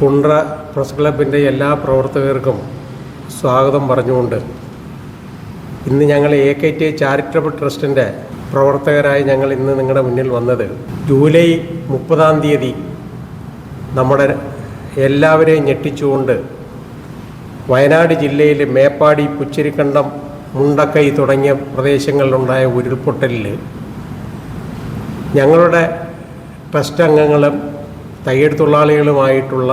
Kundara press ക്ലബിന്റെ എല്ലാ പ്രവർത്തകർക്കും സ്വാഗതം പറഞ്ഞുകൊണ്ട് ഇന്ന് ഞങ്ങൾ എ കെ ടി ചാരിറ്റബിൾ ട്രസ്റ്റിന്റെ പ്രവർത്തകരായി ഞങ്ങൾ ഇന്ന് നിങ്ങളുടെ മുന്നിൽ വന്നത്. ജൂലൈ മുപ്പതാം തീയതി നമ്മുടെ എല്ലാവരെയും ഞെട്ടിച്ചുകൊണ്ട് വയനാട് ജില്ലയിൽ മേപ്പാടി പുച്ചിരിക്കണ്ടം മുണ്ടക്കൈ തുടങ്ങിയ പ്രദേശങ്ങളിലുണ്ടായ ഉരുൾപൊട്ടലിൽ ഞങ്ങളുടെ ട്രസ്റ്റ് അംഗങ്ങളും തയ്യൽ തൊഴിലാളികളുമായിട്ടുള്ള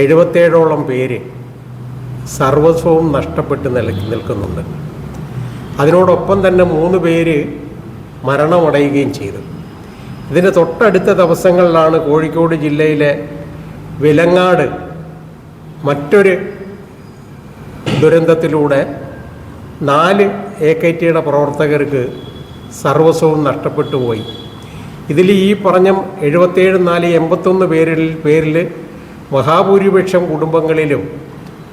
എഴുപത്തേഴോളം പേര് സർവസ്വവും നഷ്ടപ്പെട്ട് നില നിൽക്കുന്നുണ്ട്. അതിനോടൊപ്പം തന്നെ മൂന്ന് പേര് മരണമടയുകയും ചെയ്തു. ഇതിന് തൊട്ടടുത്ത ദിവസങ്ങളിലാണ് കോഴിക്കോട് ജില്ലയിലെ വിലങ്ങാട് മറ്റൊരു ദുരന്തത്തിലൂടെ നാല് എ കെ ടിയുടെ പ്രവർത്തകർക്ക് സർവസ്വവും നഷ്ടപ്പെട്ടു പോയി. ഇതിൽ ഈ പറഞ്ഞ എഴുപത്തേഴ് നാല് എൺപത്തൊന്ന് പേരിൽ പേരിൽ മഹാഭൂരിപക്ഷം കുടുംബങ്ങളിലും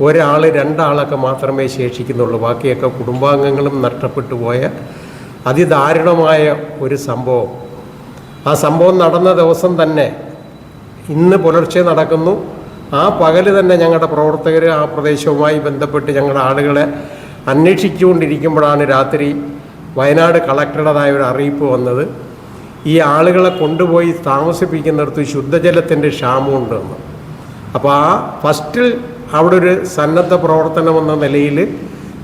ഒരാൾ രണ്ടാളൊക്കെ മാത്രമേ ശേഷിക്കുന്നുള്ളൂ. ബാക്കിയൊക്കെ കുടുംബാംഗങ്ങളും നഷ്ടപ്പെട്ടു പോയ അതിദാരുണമായ ഒരു സംഭവം. ആ സംഭവം നടന്ന ദിവസം തന്നെ ഇന്ന് പുലർച്ചെ നടക്കുന്നു. ആ പകൽ തന്നെ ഞങ്ങളുടെ പ്രവർത്തകർ ആ പ്രദേശവുമായി ബന്ധപ്പെട്ട് ഞങ്ങളുടെ ആളുകളെ അന്വേഷിച്ചുകൊണ്ടിരിക്കുമ്പോഴാണ് രാത്രി വയനാട് കളക്ടറുടേതായ ഒരു അറിയിപ്പ് വന്നത്. ഈ ആളുകളെ കൊണ്ടുപോയി താമസിപ്പിക്കുന്നിടത്ത് ശുദ്ധജലത്തിന്റെ ക്ഷാമമുണ്ടെന്ന്. അപ്പോൾ ആ ഫസ്റ്റിൽ അവിടെ ഒരു സന്നദ്ധ പ്രവർത്തനം എന്ന നിലയിൽ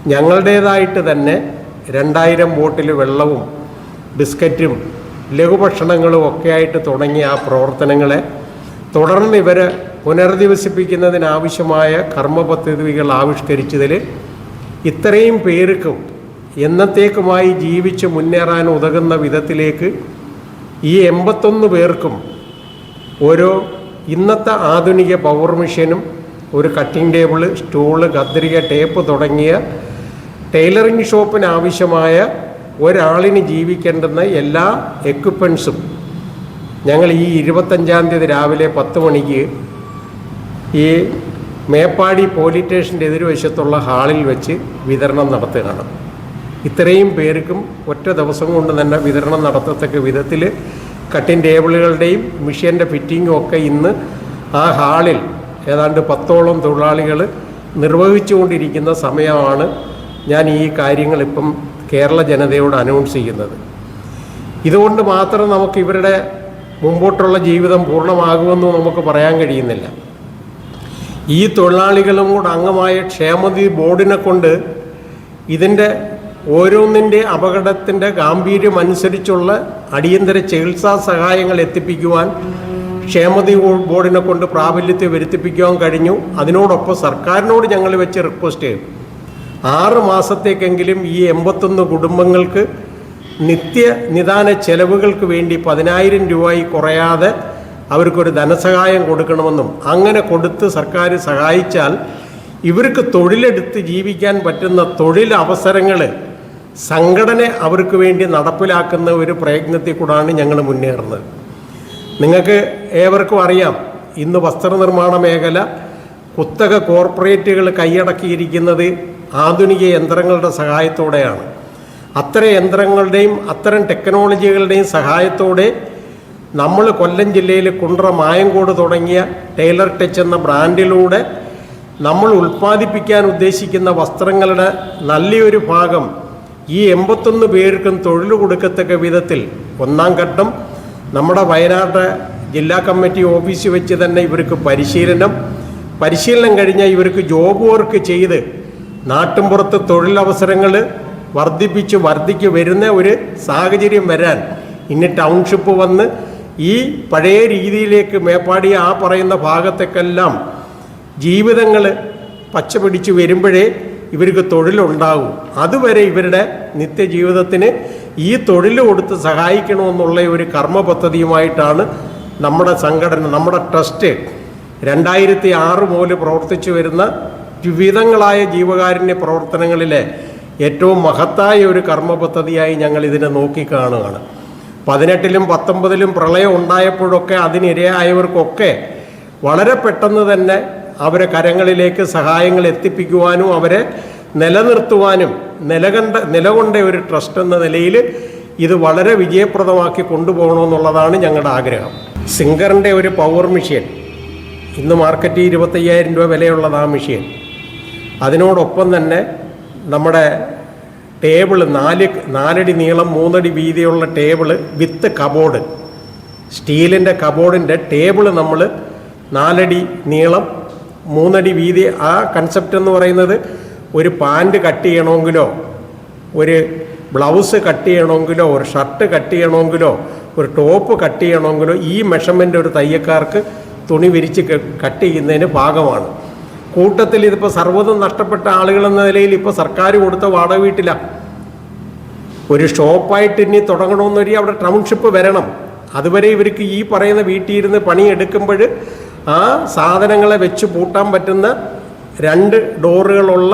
ഞങ്ങളുടേതായിട്ട് തന്നെ രണ്ടായിരം ബോട്ടിൽ വെള്ളവും ബിസ്ക്കറ്റും ലഘുഭക്ഷണങ്ങളും ഒക്കെ ആയിട്ട് തുടങ്ങിയ ആ പ്രവർത്തനങ്ങളെ തുടർന്ന് ഇവരെ പുനരധിവസിപ്പിക്കുന്നതിനാവശ്യമായ കർമ്മ പദ്ധതികൾ ആവിഷ്കരിച്ചതിൽ ഇത്രയും പേർക്കും എന്നത്തേക്കുമായി ജീവിച്ച് മുന്നേറാൻ ഉതകുന്ന വിധത്തിലേക്ക് ഈ എൺപത്തൊന്ന് പേർക്കും ഓരോ ഇന്നത്തെ ആധുനിക പവർ മെഷീനും ഒരു കട്ടിംഗ് ടേബിൾ സ്റ്റൂൾ കത്രിക ടേപ്പ് തുടങ്ങിയ ടൈലറിംഗ് ഷോപ്പിന് ആവശ്യമായ ഒരാളിന് ജീവിക്കേണ്ടുന്ന എല്ലാ എക്യുപ്മെൻസും ഞങ്ങൾ ഈ ഇരുപത്തഞ്ചാം തീയതി രാവിലെ പത്ത് മണിക്ക് ഈ മേപ്പാടി പോലീസ് സ്റ്റേഷന്റെ എതിർവശത്തുള്ള ഹാളിൽ വെച്ച് വിതരണം നടത്തുകയാണ്. ഇത്രയും പേർക്കും ഒറ്റ ദിവസം കൊണ്ട് തന്നെ വിതരണം നടത്തത്തക്ക വിധത്തിൽ കട്ടിങ് ടേബിളുകളുടെയും മിഷ്യന്റെ ഫിറ്റിങ്ങും ഒക്കെ ഇന്ന് ആ ഹാളിൽ ഏതാണ്ട് പത്തോളം തൊഴിലാളികൾ നിർവഹിച്ചുകൊണ്ടിരിക്കുന്ന സമയമാണ് ഞാൻ ഈ കാര്യങ്ങളിപ്പം കേരള ജനതയോട് അനൗൺസ് ചെയ്യുന്നത്. ഇതുകൊണ്ട് മാത്രം നമുക്ക് ഇവരുടെ മുമ്പോട്ടുള്ള ജീവിതം പൂർണമാകുമെന്ന് നമുക്ക് പറയാൻ കഴിയുന്നില്ല. ഈ തൊഴിലാളികളും കൂടെ അംഗമായ ക്ഷേമനിധി ബോർഡിനെ കൊണ്ട് ഇതിന്റെ ഓരോന്നിന്റെ അപകടത്തിന്റെ ഗാംഭീര്യം അനുസരിച്ചുള്ള അടിയന്തര ചികിത്സാ സഹായങ്ങൾ എത്തിപ്പിക്കുവാൻ ക്ഷേമതി ബോർഡിനെ കൊണ്ട് പ്രാബല്യത്തെ വരുത്തിപ്പിക്കുവാൻ കഴിഞ്ഞു. അതിനോടൊപ്പം സർക്കാരിനോട് ഞങ്ങൾ വെച്ച് റിക്വസ്റ്റ് ചെയ്യും ആറ് മാസത്തേക്കെങ്കിലും ഈ എൺപത്തൊന്ന് കുടുംബങ്ങൾക്ക് നിത്യ നിദാന ചെലവുകൾക്ക് വേണ്ടി പതിനായിരം രൂപയിൽ കുറയാതെ അവർക്കൊരു ധനസഹായം കൊടുക്കണമെന്നും അങ്ങനെ കൊടുത്ത് സർക്കാർ സഹായിച്ചാൽ ഇവർക്ക് തൊഴിലെടുത്ത് ജീവിക്കാൻ പറ്റുന്ന തൊഴിൽ അവസരങ്ങൾ സംഘടന അവർക്ക് വേണ്ടി നടപ്പിലാക്കുന്ന ഒരു പ്രയത്നത്തിൽ കൂടാണ് ഞങ്ങൾ മുന്നേറുന്നത്. നിങ്ങൾക്ക് ഏവർക്കും അറിയാം ഇന്ന് വസ്ത്രനിർമ്മാണ മേഖല കുത്തക കോർപ്പറേറ്റുകൾ കൈയടക്കിയിരിക്കുന്നത് ആധുനിക യന്ത്രങ്ങളുടെ സഹായത്തോടെയാണ്. അത്തരം യന്ത്രങ്ങളുടെയും അത്തരം ടെക്നോളജികളുടെയും സഹായത്തോടെ നമ്മൾ കൊല്ലം ജില്ലയിൽ കുണ്ട്ര മായങ്കോട് തുടങ്ങിയ ടൈലർ ടച്ച് എന്ന ബ്രാൻഡിലൂടെ നമ്മൾ ഉൽപ്പാദിപ്പിക്കാൻ ഉദ്ദേശിക്കുന്ന വസ്ത്രങ്ങളുടെ നല്ലൊരു ഭാഗം ഈ എൺപത്തൊന്ന് പേർക്കും തൊഴിൽ കൊടുക്കത്തക്ക വിധത്തിൽ ഒന്നാം ഘട്ടം നമ്മുടെ വയനാട് ജില്ലാ കമ്മിറ്റി ഓഫീസിൽ വെച്ച് തന്നെ ഇവർക്ക് പരിശീലനം. പരിശീലനം കഴിഞ്ഞാൽ ഇവർക്ക് ജോബ് വർക്ക് ചെയ്ത് നാട്ടിൻപുറത്ത് തൊഴിലവസരങ്ങൾ വർദ്ധിപ്പിച്ച് വർദ്ധിക്ക് വരുന്ന ഒരു സാഹചര്യം വരാൻ ഇനി ടൗൺഷിപ്പ് വന്ന് ഈ പഴയ രീതിയിലേക്ക് മേപ്പാടി ആ പറയുന്ന ഭാഗത്തേക്കെല്ലാം ജീവിതങ്ങൾ പച്ച പിടിച്ച് വരുമ്പോഴേ ഇവർക്ക് തൊഴിലുണ്ടാകും. അതുവരെ ഇവരുടെ നിത്യജീവിതത്തിന് ഈ തൊഴിൽ കൊടുത്ത് സഹായിക്കണമെന്നുള്ള ഒരു കർമ്മ പദ്ധതിയുമായിട്ടാണ് നമ്മുടെ സംഘടന നമ്മുടെ ട്രസ്റ്റ് രണ്ടായിരത്തി ആറ് മുതൽ പ്രവർത്തിച്ചു വരുന്ന വിവിധങ്ങളായ ജീവകാരുണ്യ പ്രവർത്തനങ്ങളിലെ ഏറ്റവും മഹത്തായ ഒരു കർമ്മ പദ്ധതിയായി ഞങ്ങൾ ഇതിനെ നോക്കിക്കാണുകയാണ്. പതിനെട്ടിലും പത്തൊമ്പതിലും പ്രളയം ഉണ്ടായപ്പോഴൊക്കെ അതിനിരയായവർക്കൊക്കെ വളരെ പെട്ടെന്ന് തന്നെ അവരെ കരങ്ങളിലേക്ക് സഹായങ്ങൾ എത്തിപ്പിക്കുവാനും അവരെ നിലനിർത്തുവാനും നിലകണ്ട നിലകൊണ്ട ഒരു ട്രസ്റ്റ് എന്ന നിലയിൽ ഇത് വളരെ വിജയപ്രദമാക്കി കൊണ്ടുപോകണമെന്നുള്ളതാണ് ഞങ്ങളുടെ ആഗ്രഹം. സിംഗറിന്റെ ഒരു പവർ മെഷീൻ ഇന്ന് മാർക്കറ്റിൽ ഇരുപത്തയ്യായിരം രൂപ വിലയുള്ളത് ആ മെഷീൻ അതിനോടൊപ്പം തന്നെ നമ്മുടെ ടേബിൾ നാല് നാലടി നീളം മൂന്നടി വീതിയുള്ള ടേബിൾ വിത്ത് കബോർഡ് സ്റ്റീലിന്റെ കബോർഡിന്റെ ടേബിൾ നമ്മൾ നാലടി നീളം മൂന്നടി വീതി. ആ കൺസെപ്റ്റ് എന്ന് പറയുന്നത് ഒരു പാന്റ് കട്ട് ചെയ്യണമെങ്കിലോ ഒരു ബ്ലൗസ് കട്ട് ചെയ്യണമെങ്കിലോ ഒരു ഷർട്ട് കട്ട് ചെയ്യണമെങ്കിലോ ഒരു ടോപ്പ് കട്ട് ചെയ്യണമെങ്കിലോ ഈ മെഷർമെന്റ് ഒരു തയ്യക്കാർക്ക് തുണി വിരിച്ച് കട്ട് ചെയ്യുന്നതിന് ഭാഗമാണ് കൂട്ടത്തിൽ ഇതിപ്പോൾ സർവതും നഷ്ടപ്പെട്ട ആളുകൾ എന്ന നിലയിൽ ഇപ്പോൾ സർക്കാർ കൊടുത്ത വാടക വീട്ടിലാണ് ഒരു ഷോപ്പായിട്ട് ഇനി തുടങ്ങണമെന്നൊരു അവിടെ ടൗൺഷിപ്പ് വരണം. അതുവരെ ഇവർക്ക് ഈ പറയുന്ന വീട്ടിൽ ഇരുന്ന് പണിയെടുക്കുമ്പോൾ ആ സാധനങ്ങളെ വെച്ച് പൂട്ടാൻ പറ്റുന്ന രണ്ട് ഡോറുകളുള്ള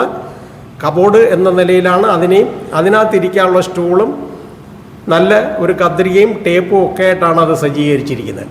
കബോർഡ് എന്ന നിലയിലാണ് അതിനെയും അതിനകത്തിരിക്കാനുള്ള സ്റ്റൂളും നല്ല ഒരു കത്രികയും ടേപ്പും ഒക്കെ ആയിട്ടാണ് അത് സജ്ജീകരിച്ചിരിക്കുന്നത്.